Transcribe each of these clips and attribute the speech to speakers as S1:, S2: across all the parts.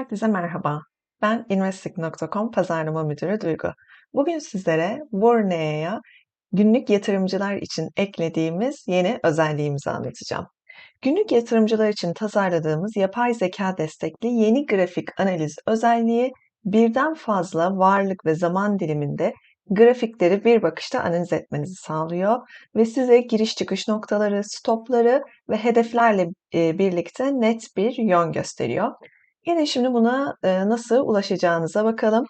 S1: Herkese merhaba. Ben Investing.com pazarlama müdürü Duygu. Bugün sizlere Vornea'ya günlük yatırımcılar için eklediğimiz yeni özelliğimizi anlatacağım. Günlük yatırımcılar için tasarladığımız yapay zeka destekli yeni grafik analiz özelliği birden fazla varlık ve zaman diliminde grafikleri bir bakışta analiz etmenizi sağlıyor ve size giriş çıkış noktaları, stopları ve hedeflerle birlikte net bir yön gösteriyor. Yine şimdi buna e, nasıl ulaşacağınıza bakalım.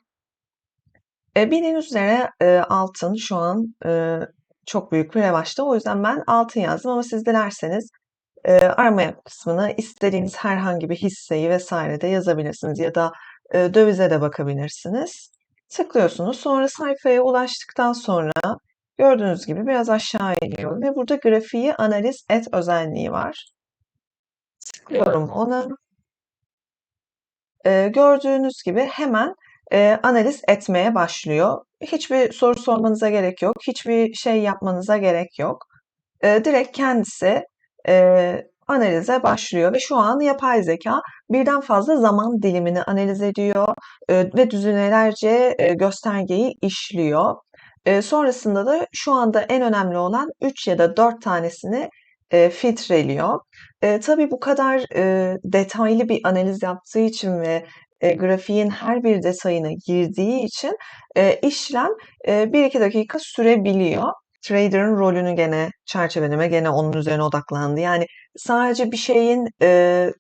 S1: E, bildiğiniz üzere e, altın şu an e, çok büyük bir revaçta. O yüzden ben altın yazdım ama siz dilerseniz e, arama kısmına istediğiniz herhangi bir hisseyi vesaire de yazabilirsiniz ya da e, dövize de bakabilirsiniz. Tıklıyorsunuz. Sonra sayfaya ulaştıktan sonra gördüğünüz gibi biraz aşağı iniyor ve burada grafiği analiz et özelliği var. Tıklıyorum ona. E, gördüğünüz gibi hemen e, analiz etmeye başlıyor. Hiçbir soru sormanıza gerek yok. Hiçbir şey yapmanıza gerek yok. E, direkt kendisi e, analize başlıyor ve şu an yapay zeka birden fazla zaman dilimini analiz ediyor e, ve düzinelerce e, göstergeyi işliyor. E, sonrasında da şu anda en önemli olan 3 ya da 4 tanesini e, filtreliyor. E, tabii bu kadar e, detaylı bir analiz yaptığı için ve e, grafiğin her bir detayına girdiği için e, işlem e, 1-2 dakika sürebiliyor. Trader'ın rolünü gene çerçeveleme, gene onun üzerine odaklandı. Yani sadece bir şeyin e,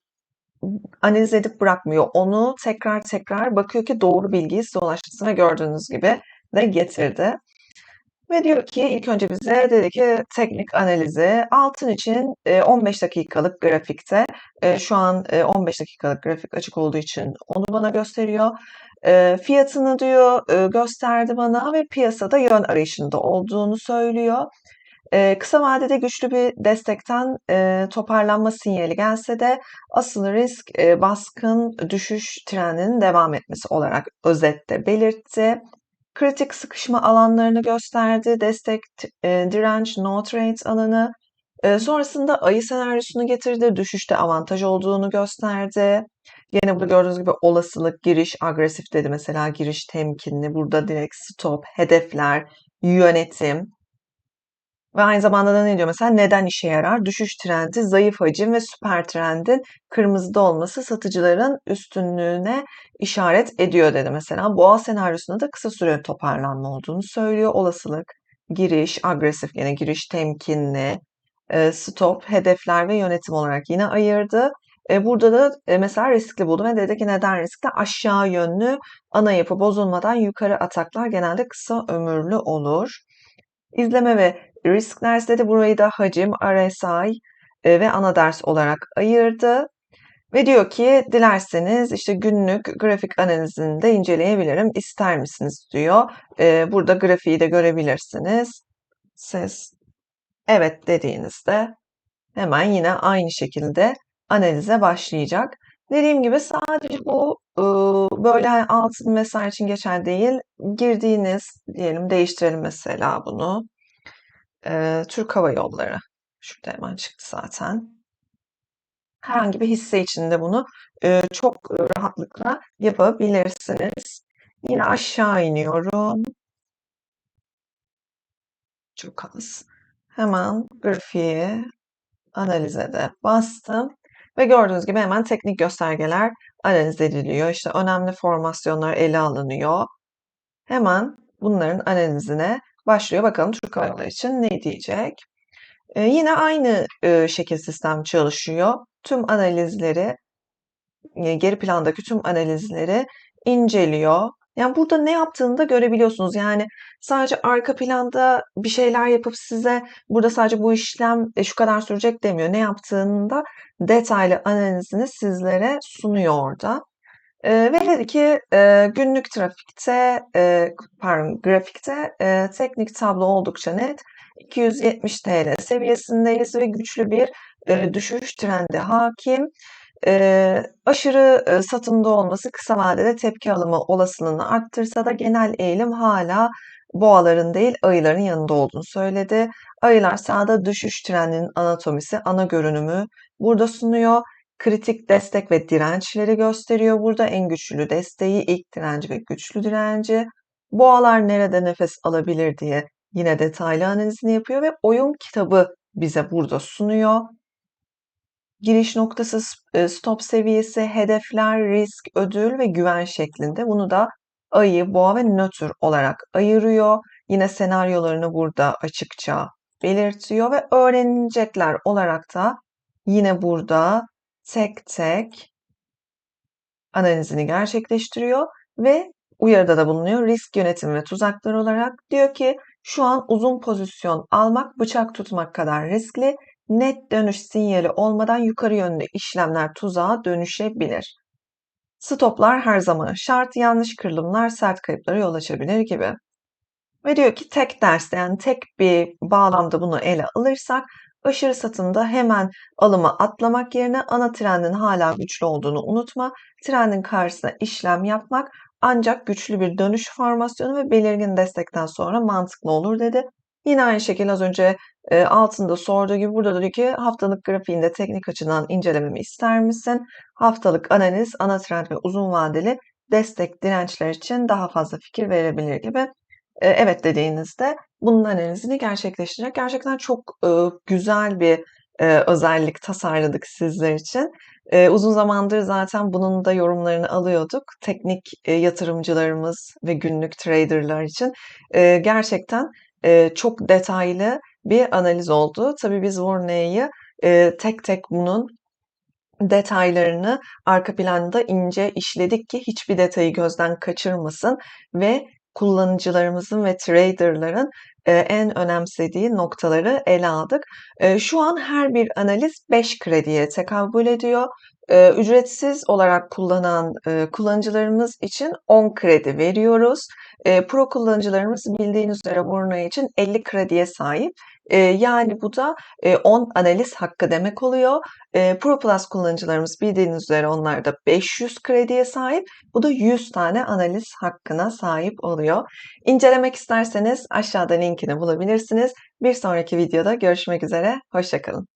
S1: analiz edip bırakmıyor. Onu tekrar tekrar bakıyor ki doğru bilgiyi size ulaştırsın ve gördüğünüz gibi de getirdi. Ve diyor ki ilk önce bize dedi ki teknik analizi altın için 15 dakikalık grafikte şu an 15 dakikalık grafik açık olduğu için onu bana gösteriyor. Fiyatını diyor gösterdi bana ve piyasada yön arayışında olduğunu söylüyor. Kısa vadede güçlü bir destekten toparlanma sinyali gelse de asıl risk baskın düşüş trendinin devam etmesi olarak özette belirtti kritik sıkışma alanlarını gösterdi. Destek, e, direnç, no trade alanı. E, sonrasında ayı senaryosunu getirdi. Düşüşte avantaj olduğunu gösterdi. Yine burada gördüğünüz gibi olasılık, giriş agresif dedi mesela giriş temkinli. Burada direkt stop, hedefler, yönetim. Ve aynı zamanda da ne diyor mesela neden işe yarar? Düşüş trendi, zayıf hacim ve süper trendin kırmızıda olması satıcıların üstünlüğüne işaret ediyor dedi mesela. Boğa senaryosunda da kısa süre toparlanma olduğunu söylüyor. Olasılık, giriş, agresif yine giriş temkinli, e, stop, hedefler ve yönetim olarak yine ayırdı. E, burada da e, mesela riskli buldum ve dedi ki neden riskli? Aşağı yönlü ana yapı bozulmadan yukarı ataklar genelde kısa ömürlü olur. İzleme ve risk dersleri burayı da hacim, RSI e, ve ana ders olarak ayırdı. Ve diyor ki dilerseniz işte günlük grafik analizini de inceleyebilirim. İster misiniz diyor. E, burada grafiği de görebilirsiniz. Siz evet dediğinizde hemen yine aynı şekilde analize başlayacak. Dediğim gibi sadece bu e, böyle hani altın vesaire için geçer değil. Girdiğiniz diyelim değiştirelim mesela bunu. E, Türk Hava Yolları. Şurada hemen çıktı zaten. Herhangi bir hisse içinde bunu e, çok rahatlıkla yapabilirsiniz. Yine aşağı iniyorum. Çok az. Hemen grafiği analize de bastım. Ve gördüğünüz gibi hemen teknik göstergeler analiz ediliyor. İşte önemli formasyonlar ele alınıyor. Hemen bunların analizine başlıyor. Bakalım Türk Hava için ne diyecek? Ee, yine aynı e, şekil sistem çalışıyor. Tüm analizleri, e, geri plandaki tüm analizleri inceliyor. Yani burada ne yaptığını da görebiliyorsunuz. Yani sadece arka planda bir şeyler yapıp size burada sadece bu işlem e, şu kadar sürecek demiyor. Ne yaptığını da detaylı analizini sizlere sunuyor orada. E, ve dedi ki e, günlük trafikte, e, pardon grafikte e, teknik tablo oldukça net. 270 TL seviyesindeyiz ve güçlü bir e, düşüş trendi hakim. E, aşırı e, satımda olması kısa vadede tepki alımı olasılığını arttırsa da genel eğilim hala boğaların değil ayıların yanında olduğunu söyledi. Ayılar sağda düşüş trendinin anatomisi, ana görünümü burada sunuyor. Kritik destek ve dirençleri gösteriyor burada. En güçlü desteği, ilk direnci ve güçlü direnci. Boğalar nerede nefes alabilir diye yine detaylı analizini yapıyor ve oyun kitabı bize burada sunuyor. Giriş noktası, e, stop seviyesi, hedefler, risk, ödül ve güven şeklinde. Bunu da ayı, boğa ve nötr olarak ayırıyor. Yine senaryolarını burada açıkça belirtiyor ve öğrenecekler olarak da yine burada tek tek analizini gerçekleştiriyor ve uyarıda da bulunuyor. Risk yönetimi ve tuzaklar olarak diyor ki şu an uzun pozisyon almak bıçak tutmak kadar riskli. Net dönüş sinyali olmadan yukarı yönlü işlemler tuzağa dönüşebilir. Stoplar her zaman şart, yanlış kırılımlar sert kayıplara yol açabilir gibi. Ve diyor ki tek derste yani tek bir bağlamda bunu ele alırsak aşırı satımda hemen alıma atlamak yerine ana trendin hala güçlü olduğunu unutma. Trendin karşısına işlem yapmak ancak güçlü bir dönüş formasyonu ve belirgin destekten sonra mantıklı olur dedi. Yine aynı şekilde az önce e, altında sorduğu gibi burada da diyor ki haftalık grafiğinde teknik açıdan incelememi ister misin? Haftalık analiz, ana trend ve uzun vadeli destek dirençler için daha fazla fikir verebilir gibi. Evet dediğinizde bunun analizini gerçekleştirecek. Gerçekten çok güzel bir özellik tasarladık sizler için. Uzun zamandır zaten bunun da yorumlarını alıyorduk. Teknik yatırımcılarımız ve günlük traderlar için gerçekten çok detaylı bir analiz oldu. Tabii biz Vorney'i e, tek tek bunun detaylarını arka planda ince işledik ki hiçbir detayı gözden kaçırmasın ve kullanıcılarımızın ve traderların e, en önemsediği noktaları ele aldık. E, şu an her bir analiz 5 krediye tekabül ediyor. E, ücretsiz olarak kullanan e, kullanıcılarımız için 10 kredi veriyoruz. E, pro kullanıcılarımız bildiğiniz üzere Burna için 50 krediye sahip. E, yani bu da e, 10 analiz hakkı demek oluyor. Pro Plus kullanıcılarımız bildiğiniz üzere onlar da 500 krediye sahip. Bu da 100 tane analiz hakkına sahip oluyor. İncelemek isterseniz aşağıda linkini bulabilirsiniz. Bir sonraki videoda görüşmek üzere. Hoşçakalın.